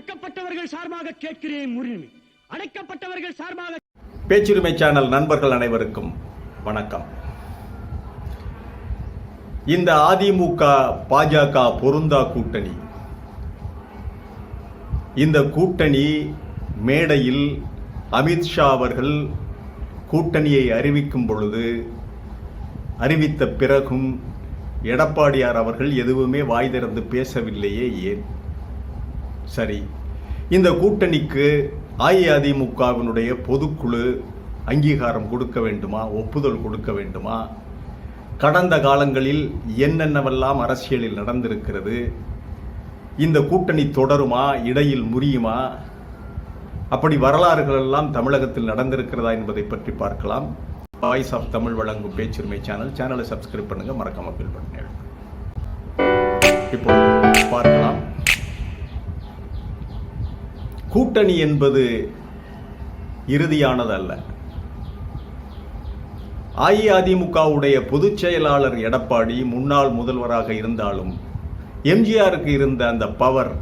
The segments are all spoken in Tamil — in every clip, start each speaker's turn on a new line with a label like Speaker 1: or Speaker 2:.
Speaker 1: ஒடுக்கப்பட்டவர்கள் சார்பாக கேட்கிறேன் உரிமை அடைக்கப்பட்டவர்கள் சார்பாக
Speaker 2: பேச்சுரிமை சேனல் நண்பர்கள் அனைவருக்கும் வணக்கம். இந்த அதிமுக பாஜக பொருந்தா கூட்டணி. இந்த கூட்டணி மேடையில் அமித்ஷா அவர்கள் கூட்டணியை அறிவிக்கும் பொழுது அறிவித்த பிறகும் எடப்பாடியார் அவர்கள் எதுவுமே வாய் திறந்து பேசவில்லையே ஏன்? சரி. இந்த கூட்டணிக்கு அஇஅதிமுகவினுடைய பொதுக்குழு அங்கீகாரம் கொடுக்க வேண்டுமா? ஒப்புதல் கொடுக்க வேண்டுமா? கடந்த காலங்களில் என்னென்னவெல்லாம் அரசியலில் நடந்திருக்கிறது? இந்த கூட்டணி தொடருமா? இடையில் முறியுமா? அப்படி வரலாறுகள் எல்லாம் தமிழகத்தில் நடந்திருக்கிறதா என்பதை பற்றி பார்க்கலாம். வாய்ஸ் ஆஃப் தமிழ் வழங்கும் பேச்சுரிமை சேனல் சேனலை சப்ஸ்கிரைப் பண்ணுங்கள் மறக்காமல் பில் பண்ணுங்கள் இப்போ பார்க்கலாம். கூட்டணி என்பது இறுதியானது அல்ல அஇஅதிமுகவுடைய பொதுச் செயலாளர் எடப்பாடி முன்னாள் முதல்வராக இருந்தாலும் எம்ஜிஆருக்கு இருந்த அந்த பவர்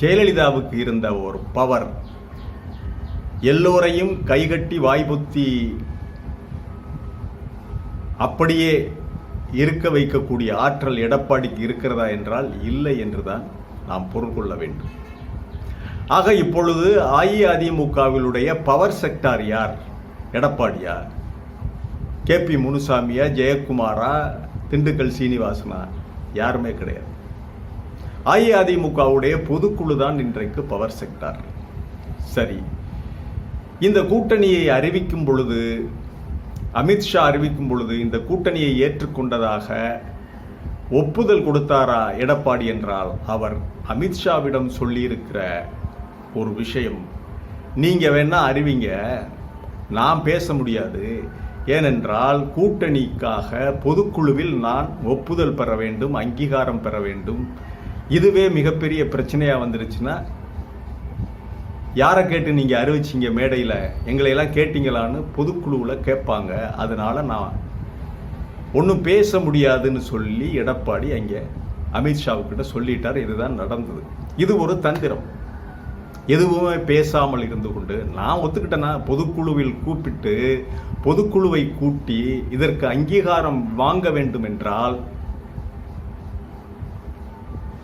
Speaker 2: ஜெயலலிதாவுக்கு இருந்த ஒரு பவர் எல்லோரையும் கைகட்டி வாய்ப்புத்தி அப்படியே இருக்க வைக்கக்கூடிய ஆற்றல் எடப்பாடிக்கு இருக்கிறதா என்றால் இல்லை என்றுதான் நாம் பொருள் கொள்ள வேண்டும். ஆக இப்பொழுது அஇஅதிமுகவிலுடைய பவர் செக்டார் யார்? எடப்பாடியா கே பி முனுசாமியா ஜெயக்குமாரா திண்டுக்கல் சீனிவாசனா? யாருமே கிடையாது. அஇஅதிமுகவுடைய பொதுக்குழு தான் இன்றைக்கு பவர் செக்டார் சரி. இந்த கூட்டணியை அறிவிக்கும் பொழுது அமித்ஷா அறிவிக்கும் பொழுது இந்த கூட்டணியை ஏற்றுக்கொண்டதாக ஒப்புதல் கொடுத்தாரா எடப்பாடி என்றால் அவர் அமித்ஷாவிடம் சொல்லியிருக்கிற ஒரு விஷயம். நீங்கள் வேணால் அறிவிங்க. நான் பேச முடியாது. ஏனென்றால் கூட்டணிக்காக பொதுக்குழுவில் நான் ஒப்புதல் பெற வேண்டும் அங்கீகாரம் பெற வேண்டும். இதுவே மிகப்பெரிய பிரச்சனையாக வந்துருச்சுன்னா யாரை கேட்டு நீங்கள் அறிவிச்சீங்க மேடையில்? எங்களை எல்லாம் பொதுக்குழுவில் கேட்பாங்க. அதனால் நான் ஒன்றும் பேச முடியாதுன்னு சொல்லி எடப்பாடி அங்கே அமித்ஷாவுக்கிட்ட சொல்லிட்டார். இதுதான் நடந்தது. இது ஒரு தந்திரம். எதுவுமே பேசாமல் இருந்து கொண்டு நான் ஒத்துக்கிட்டேன்னா பொதுக்குழுவில் கூப்பிட்டு பொதுக்குழுவை கூட்டி இதற்கு அங்கீகாரம் வாங்க வேண்டும் என்றால்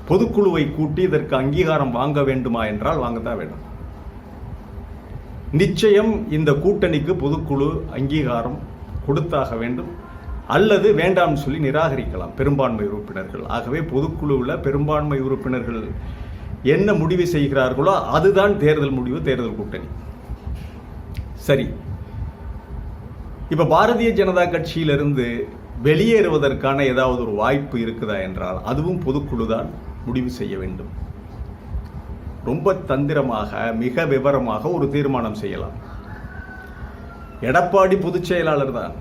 Speaker 2: பொதுக்குழுவை கூட்டி இதற்கு அங்கீகாரம் வாங்க வேண்டுமா என்றால் வாங்கத்தான் வேண்டும். நிச்சயம் இந்த கூட்டணிக்கு பொதுக்குழு அங்கீகாரம் கொடுத்தாக வேண்டும். அல்லது வேண்டாம்னு சொல்லி நிராகரிக்கலாம் பெரும்பான்மை உறுப்பினர்கள். ஆகவே பொதுக்குழுவில் பெரும்பான்மை உறுப்பினர்கள் என்ன முடிவு செய்கிறார்களோ அதுதான் தேர்தல் முடிவு தேர்தல் கூட்டணி. சரி. இப்ப பாரதிய ஜனதா கட்சியிலிருந்து வெளியேறுவதற்கான ஏதாவது ஒரு வாய்ப்பு இருக்குதா என்றால் அதுவும் பொதுக்குழு தான் முடிவு செய்ய வேண்டும். ரொம்ப தந்திரமாக மிக விவரமாக ஒரு தீர்மானம் செய்யலாம். எடப்பாடி பொதுச் செயலாளர் தான்.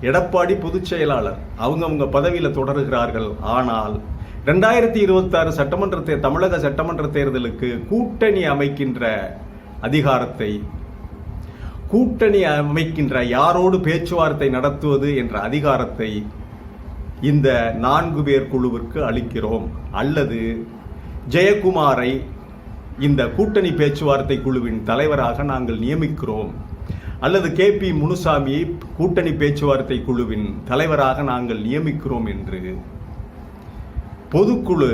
Speaker 2: எடப்பாடி பொதுச் செயலாளர். அவங்கவுங்க பதவியில் தொடருகிறார்கள். ஆனால் ரெண்டாயிரத்தி இருபத்தாறு சட்டமன்ற தே தமிழக சட்டமன்ற தேர்தலுக்கு கூட்டணி அமைக்கின்ற அதிகாரத்தை கூட்டணி அமைக்கின்ற யாரோடு பேச்சுவார்த்தை நடத்துவது என்ற அதிகாரத்தை இந்த நான்கு பேர் குழுவிற்கு அளிக்கிறோம். அல்லது ஜெயக்குமாரை இந்த கூட்டணி பேச்சுவார்த்தை குழுவின் தலைவராக நாங்கள் நியமிக்கிறோம். அல்லது கே பி முனுசாமியை கூட்டணி பேச்சுவார்த்தை குழுவின் தலைவராக நாங்கள் நியமிக்கிறோம் என்று பொதுக்குழு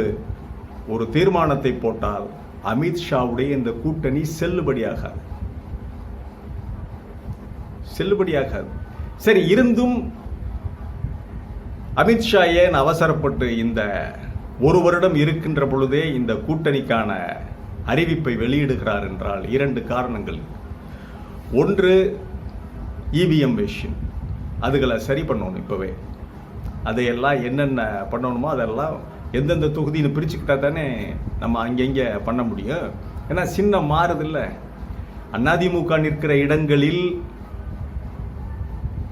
Speaker 2: ஒரு தீர்மானத்தை போட்டால் அமித்ஷாவுடைய இந்த கூட்டணி செல்லுபடியாகாது. செல்லுபடியாகாது. சரி இருந்தும் அமித்ஷா ஏன் அவசரப்பட்டு இந்த ஒரு வருடம் இருக்கின்ற பொழுதே இந்த கூட்டணிக்கான அறிவிப்பை வெளியிடுகிறார் என்றால் இரண்டு காரணங்கள். ஒன்று இவிஎம் மிஷின் அதுகளை சரி பண்ணணும் இப்போவே. அதையெல்லாம் என்னென்ன பண்ணணுமோ அதெல்லாம் எந்தெந்த தொகுதின்னு பிரிச்சுக்கிட்டா தானே நம்ம அங்கங்கே பண்ண முடியும். ஏன்னா சின்னம் மாறுதில்ல. அதிமுக நிற்கிற இடங்களில்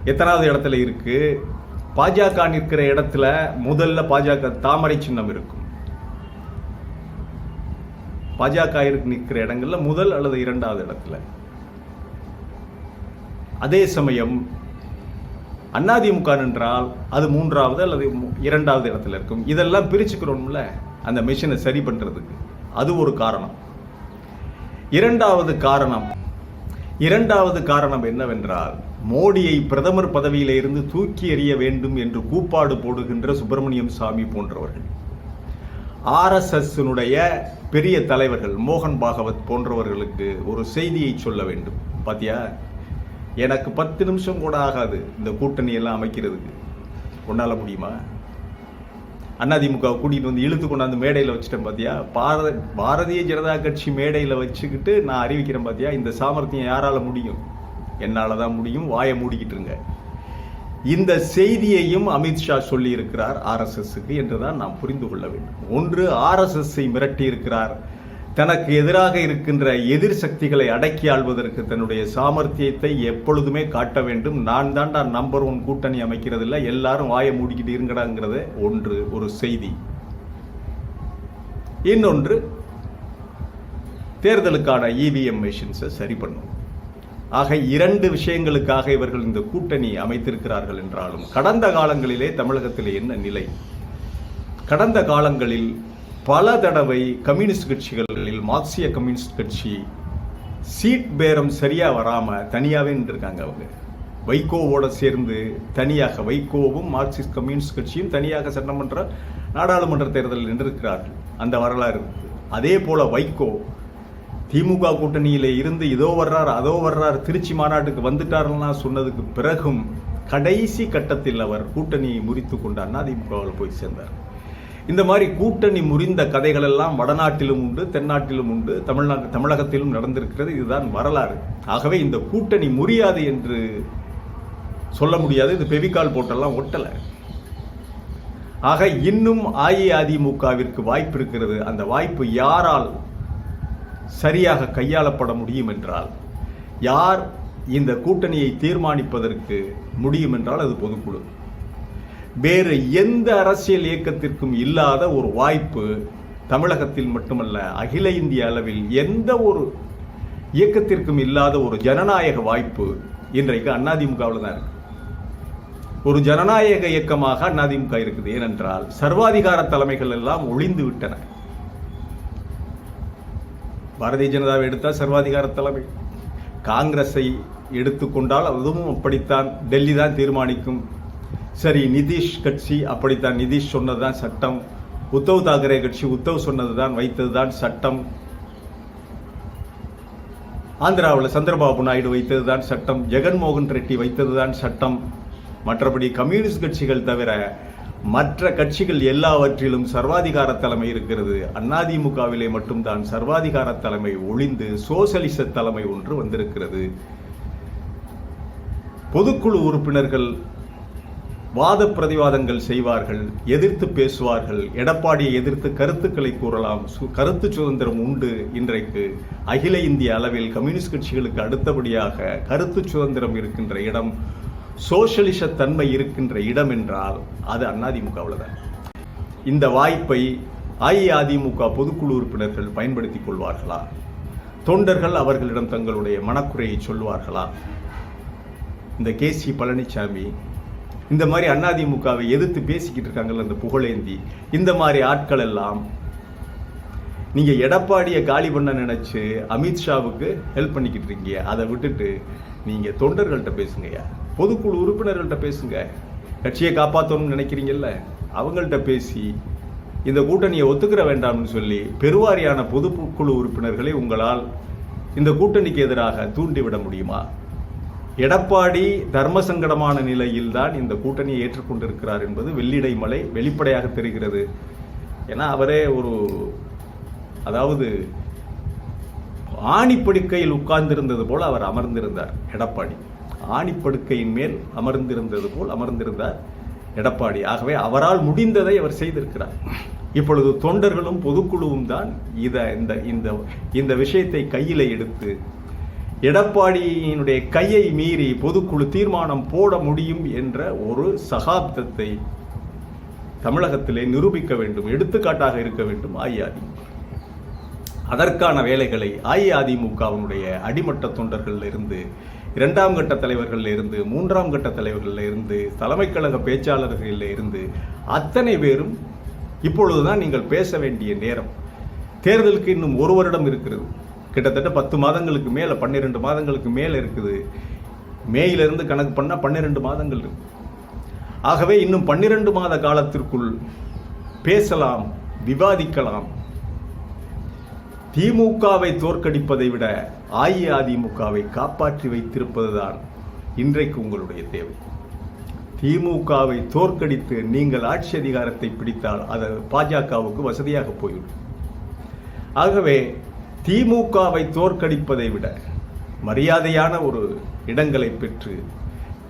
Speaker 2: எத்தனாவது இடத்துல இருக்கு? பாஜக நிற்கிற இடத்துல முதல்ல பாஜக தாமரை சின்னம் இருக்கும். பாஜக இருக்கு நிற்கிற இடங்கள்ல முதல் அல்லது இரண்டாவது இடத்துல. அதே சமயம் அதிமுக என்றால் அது மூன்றாவது அல்லது இரண்டாவது இடத்துல இருக்கும். இதெல்லாம் பிரிச்சுக்கிறோம்ல அந்த மிஷினை சரி பண்ணுறதுக்கு அது ஒரு காரணம். இரண்டாவது காரணம் இரண்டாவது காரணம் என்னவென்றால் மோடியை பிரதமர் பதவியில் இருந்து தூக்கி எறிய வேண்டும் என்று கூப்பாடு போடுகின்ற சுப்பிரமணியம் சாமி போன்றவர்கள். ஆர்எஸ்எஸ்னுடைய பெரிய தலைவர்கள் மோகன் பாகவத் போன்றவர்களுக்கு ஒரு செய்தியை சொல்ல வேண்டும். பாத்தியா? எனக்கு பத்து நிமிஷம் கூட ஆகாது இந்த கூட்டணி எல்லாம் அமைக்கிறதுக்கு. உன்னால் முடியுமா? அதிமுக கூட்டிகிட்டு வந்து இழுத்து கொண்டாந்து மேடையில் வச்சுட்டேன் பார்த்தியா பாரத பாரதிய ஜனதா கட்சி மேடையில் வச்சுக்கிட்டு நான் அறிவிக்கிறேன் பார்த்தியா இந்த சாமர்த்தியம் யாரால முடியும்? என்னால் தான் முடியும். வாயை மூடிக்கிட்டு இருங்க. இந்த செய்தியையும் அமித்ஷா சொல்லியிருக்கிறார் ஆர்எஸ்எஸ்க்கு என்றுதான் நாம் புரிந்து கொள்ள வேண்டும். ஒன்று ஆர்எஸ்எஸ்ஸை மிரட்டி இருக்கிறார் தனக்கு எதிராக இருக்கின்ற எதிர் சக்திகளை அடக்கி ஆள்வதற்கு தன்னுடைய சாமர்த்தியத்தை எப்பொழுதுமே காட்ட வேண்டும். நான் தான்டா நம்பர் ஒன் கூட்டணி அமைக்கிறதில்ல. எல்லாரும் வாயை மூடிக்கிட்டு இருங்கடாங்கிறத ஒன்று ஒரு செய்தி. இன்னொன்று தேர்தலுக்கான இவிஎம் மிஷின்ஸை சரி பண்ணும். ஆக இரண்டு விஷயங்களுக்காக இவர்கள் இந்த கூட்டணி அமைத்திருக்கிறார்கள் என்றாலும் கடந்த காலங்களிலே தமிழகத்தில் என்ன நிலை? கடந்த காலங்களில் பல தடவை கம்யூனிஸ்ட் கட்சிகள் மார்க்சிய கம்யூனிஸ்ட் கட்சி சீட் பேரம் சரியாக வராமல் தனியாகவே நின்றுருக்காங்க அவங்க. வைகோவோட சேர்ந்து தனியாக வைகோவும் மார்க்சிஸ்ட் கம்யூனிஸ்ட் கட்சியும் தனியாக சட்டமன்ற நாடாளுமன்ற தேர்தலில் நின்றிருக்கிறார்கள். அந்த வரலாறு இருக்குது. அதே போல் வைகோ திமுக கூட்டணியில் இருந்து இதோ வர்றார் அதோ வர்றார் திருச்சி மாநாட்டுக்கு வந்துட்டாருன்னா சொன்னதுக்கு பிறகும் கடைசி கட்டத்தில் அவர் கூட்டணியை முறித்து கொண்டார்னா அதிமுகவில் போய் சேர்ந்தார். இந்த மாதிரி கூட்டணி முறிந்த கதைகள் எல்லாம் வடநாட்டிலும் உண்டு தென்னாட்டிலும் உண்டு தமிழ்நாடு தமிழகத்திலும் நடந்திருக்கிறது. இதுதான் வரலாறு. ஆகவே இந்த கூட்டணி முறியாது என்று சொல்ல முடியாது. இது பெவிகால் போட்டெல்லாம் ஒட்டலை. ஆக இன்னும் அஇஅதிமுகவிற்கு வாய்ப்பு இருக்கிறது. அந்த வாய்ப்பு யாரால் சரியாக கையாளப்பட முடியும் என்றால் யார் இந்த கூட்டணியை தீர்மானிப்பதற்கு முடியும் என்றால் அது பொதுக்குழு. வேறு எந்த அரசியல் இயக்கத்திற்கும் இல்லாத ஒரு வாய்ப்பு தமிழகத்தில் மட்டுமல்ல அகில இந்திய அளவில் எந்த ஒரு இயக்கத்திற்கும் இல்லாத ஒரு ஜனநாயக வாய்ப்பு இன்றைக்கு அதிமுகவில் தான் இருக்கு. ஒரு ஜனநாயக இயக்கமாக அதிமுக இருக்குது. ஏனென்றால் சர்வாதிகார தலைமைகள் எல்லாம் ஒளிந்து விட்டன. பாரதிய ஜனதாவை எடுத்தால் சர்வாதிகார தலைமை. காங்கிரஸை எடுத்துக்கொண்டால் அதுவும் அப்படித்தான். டெல்லி தான் தீர்மானிக்கும். சரி நிதிஷ் கட்சி அப்படித்தான். நிதிஷ் சொன்னது தான் சட்டம். உத்தவ் தாக்கரே கட்சி உத்தவ் சொன்னதுதான் வைத்ததுதான் சட்டம். ஆந்திராவில் சந்திரபாபு நாயுடு வைத்தது தான் சட்டம். ஜெகன்மோகன் ரெட்டி வைத்ததுதான் சட்டம். மற்றபடி கம்யூனிஸ்ட் கட்சிகள் தவிர மற்ற கட்சிகள் எல்லாவற்றிலும் சர்வாதிகார தலைமை இருக்கிறது. அதிமுகவிலே மட்டும்தான் சர்வாதிகார தலைமை ஒளிந்து சோசலிச தலைமை ஒன்று வந்திருக்கிறது. பொதுக்குழு உறுப்பினர்கள் வாத பிரதிவாதங்கள் செய்வார்கள் எதிர்த்து பேசுவார்கள் எடப்பாடியை எதிர்த்து கருத்துக்களை கூறலாம் சு- கருத்து சுதந்திரம் உண்டு இன்றைக்கு. அகில இந்திய அளவில் கம்யூனிஸ்ட் கட்சிகளுக்கு அடுத்தபடியாக கருத்து சுதந்திரம் இருக்கின்ற இடம் சோசியலிச தன்மை இருக்கின்ற இடம் என்றால் அது அதிமுகவில் தான் இந்த வாய்ப்பை அஇஅதிமுக பொதுக்குழு உறுப்பினர்கள் பயன்படுத்திக் கொள்வார்களா? தொண்டர்கள் அவர்களிடம் தங்களுடைய மனக்குறையை சொல்வார்களா? இந்த கே சி பழனிசாமி இந்த மாதிரி அதிமுகவை எதிர்த்து பேசிக்கிட்டு இருக்காங்கல்ல இந்த புகழேந்தி இந்த மாதிரி ஆட்கள் எல்லாம் நீங்க எடப்பாடியை காலி பண்ண நினைச்சு அமித்ஷாவுக்கு ஹெல்ப் பண்ணிக்கிட்டு இருக்கீங்க. அதை விட்டுட்டு நீங்க தொண்டர்கள்ட்ட பேசுங்கய்யா பொதுக்குழு உறுப்பினர்கள்ட்ட பேசுங்க. கட்சியை காப்பாற்றணும்னு நினைக்கிறீங்கல்ல? அவங்கள்ட்ட பேசி இந்த கூட்டணியை ஒத்துக்கிற வேண்டாம்னு சொல்லி பெருவாரியான பொதுக்குழு உறுப்பினர்களை உங்களால் இந்த கூட்டணிக்கு எதிராக தூண்டிவிட முடியுமா? எடப்பாடி தர்ம சங்கடமான இந்த கூட்டணியை ஏற்றுக்கொண்டிருக்கிறார் என்பது வெள்ளிடை மலை வெளிப்படையாக தெரிகிறது. ஏன்னா அவரே ஒரு அதாவது ஆணிப்படுக்கையில் உட்கார்ந்திருந்தது போல் அவர் அமர்ந்திருந்தார் எடப்பாடி. ஆணிப்படுக்கையின் மேல் அமர்ந்திருந்தது போல் அமர்ந்திருந்தார் எடப்பாடி. ஆகவே அவரால் முடிந்ததை அவர் செய்திருக்கிறார். இப்பொழுது தொண்டர்களும் பொதுக்குழுவும் தான் இதை இந்த இந்த இந்த விஷயத்தை கையில் எடுத்து எடப்பாடியினுடைய கையை மீறி பொதுக்குழு தீர்மானம் போட முடியும் என்ற ஒரு சகாப்தத்தை தமிழகத்திலே நிரூபிக்க வேண்டும் எடுத்துக்காட்டாக இருக்க வேண்டும் அஇஅதிமுக. அதற்கான வேலைகளை அஇஅதிமுகவினுடைய அடிமட்ட தொண்டர்களில் இருந்து இரண்டாம் கட்ட தலைவர்களில் இருந்து மூன்றாம் கட்ட தலைவர்களில் இருந்து தலைமை கழக பேச்சாளர்கள்ல இருந்து அத்தனை பேரும் இப்பொழுதுதான் நீங்கள் பேச வேண்டிய நேரம். தேர்தலுக்கு இன்னும் ஒரு வருடம் இருக்கிறது. கிட்டத்தட்ட பத்து மாதங்களுக்கு மேலே பன்னிரெண்டு மாதங்களுக்கு மேலே இருக்குது. மேயிலிருந்து கணக்கு பண்ணால் பன்னிரெண்டு மாதங்கள் இருக்கு. ஆகவே இன்னும் பன்னிரெண்டு மாத காலத்திற்குள் பேசலாம் விவாதிக்கலாம். திமுகவை தோற்கடிப்பதை விட அஇஅதிமுகவை காப்பாற்றி வைத்திருப்பதுதான் இன்றைக்கு உங்களுடைய தேவை. திமுகவை தோற்கடித்து நீங்கள் ஆட்சி அதிகாரத்தை பிடித்தால் அது பாஜகவுக்கு வசதியாக போய்விடும். ஆகவே திமுகவை தோற்கடிப்பதை விட மரியாதையான ஒரு இடங்களை பெற்று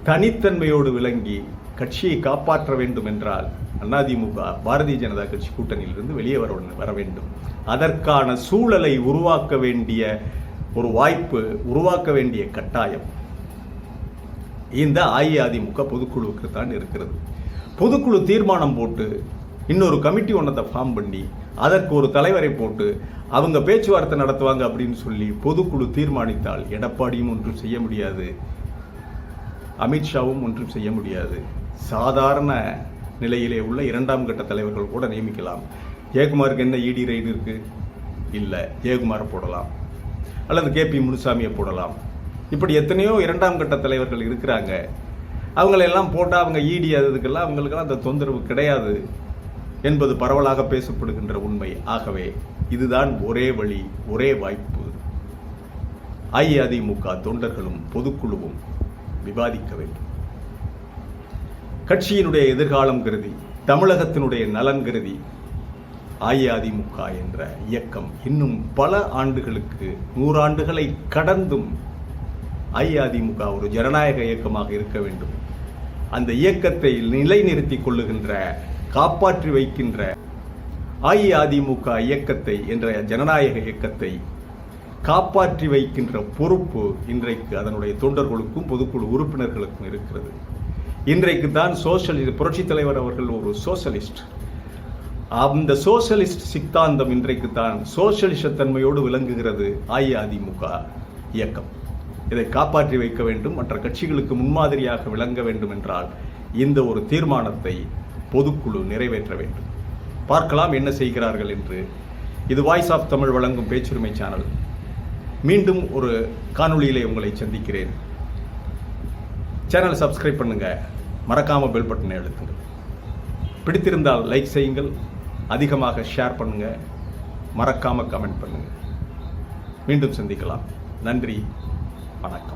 Speaker 2: தனித்தன்மையோடு விளங்கி கட்சியை காப்பாற்ற வேண்டும் என்றால் அதிமுக பாரதிய ஜனதா கட்சி கூட்டணியிலிருந்து வெளியே வர வர வேண்டும். அதற்கான சூழலை உருவாக்க வேண்டிய ஒரு வாய்ப்பு உருவாக்க வேண்டிய கட்டாயம் இந்த அஇஅதிமுக பொதுக்குழுவுக்கு தான் இருக்கிறது. பொதுக்குழு தீர்மானம் போட்டு இன்னொரு கமிட்டி ஒன்றத்தை ஃபார்ம் பண்ணி அதற்கு ஒரு தலைவரை போட்டு அவங்க பேச்சுவார்த்தை நடத்துவாங்க அப்படின்னு சொல்லி பொதுக்குழு தீர்மானித்தால் எடப்பாடியும் ஒன்றும் செய்ய முடியாது. அமித்ஷாவும் ஒன்றும் செய்ய முடியாது. சாதாரண நிலையிலே உள்ள இரண்டாம் கட்ட தலைவர்கள் கூட நியமிக்கலாம். ஜெயக்குமாருக்கு என்ன இடி ரைடு இருக்குது இல்லை. ஜெயக்குமாரை போடலாம். அல்லது கே பி முனுசாமியை போடலாம். இப்படி எத்தனையோ இரண்டாம் கட்ட தலைவர்கள் இருக்கிறாங்க. அவங்களெல்லாம் போட்டால் அவங்க ஈடி அதுக்கெல்லாம் அவங்களுக்கெல்லாம் அந்த தொந்தரவு கிடையாது. என்பது பரவலாக பேசப்படுகின்ற உண்மை. ஆகவே இதுதான் ஒரே வழி ஒரே வாய்ப்பு. அஇஅதிமுக தொண்டர்களும் பொதுக்குழுவும் விவாதிக்க வேண்டும். கட்சியினுடைய எதிர்காலம் கருதி தமிழகத்தினுடைய நலன் கருதி அஇஅதிமுக என்ற இயக்கம் இன்னும் பல ஆண்டுகளுக்கு நூறாண்டுகளை கடந்தும் அஇஅதிமுக ஒரு ஜனநாயக இயக்கமாக இருக்க வேண்டும். அந்த இயக்கத்தை நிலைநிறுத்திக் கொள்ளுகின்ற காப்பாற்றி வைக்கின்ற அஇஅதிமுக இயக்கத்தை என்ற ஜனநாயக இயக்கத்தை காப்பாற்றி வைக்கின்ற பொறுப்பு இன்றைக்கு அதனுடைய தொண்டர்களுக்கும் பொதுக்குழு உறுப்பினர்களுக்கும் இருக்கிறது. இன்றைக்கு தான் சோசியலிஸ்ட் புரட்சித் தலைவர் அவர்கள் ஒரு சோசலிஸ்ட் அந்த சோசலிஸ்ட் சித்தாந்தம் இன்றைக்கு தான் சோசியலிச தன்மையோடு விளங்குகிறது அஇஅதிமுக இயக்கம். இதை காப்பாற்றி வைக்க வேண்டும் மற்ற கட்சிகளுக்கு முன்மாதிரியாக விளங்க வேண்டும் என்றால் இந்த ஒரு தீர்மானத்தை பொதுக்குழு நிறைவேற்ற வேண்டும். பார்க்கலாம் என்ன செய்கிறார்கள் என்று. இது வாய்ஸ் ஆஃப் தமிழ் வழங்கும் பேச்சுரிமை சேனல் மீண்டும் ஒரு காணொளியிலே உங்களை சந்திக்கிறேன். சேனலை சப்ஸ்கிரைப் பண்ணுங்கள் மறக்காமல் பெல் பட்டனை அழுத்துங்க. பிடித்திருந்தால் லைக் செய்யுங்கள். அதிகமாக ஷேர் பண்ணுங்கள் மறக்காமல் கமெண்ட் பண்ணுங்கள் மீண்டும் சந்திக்கலாம். நன்றி. வணக்கம்.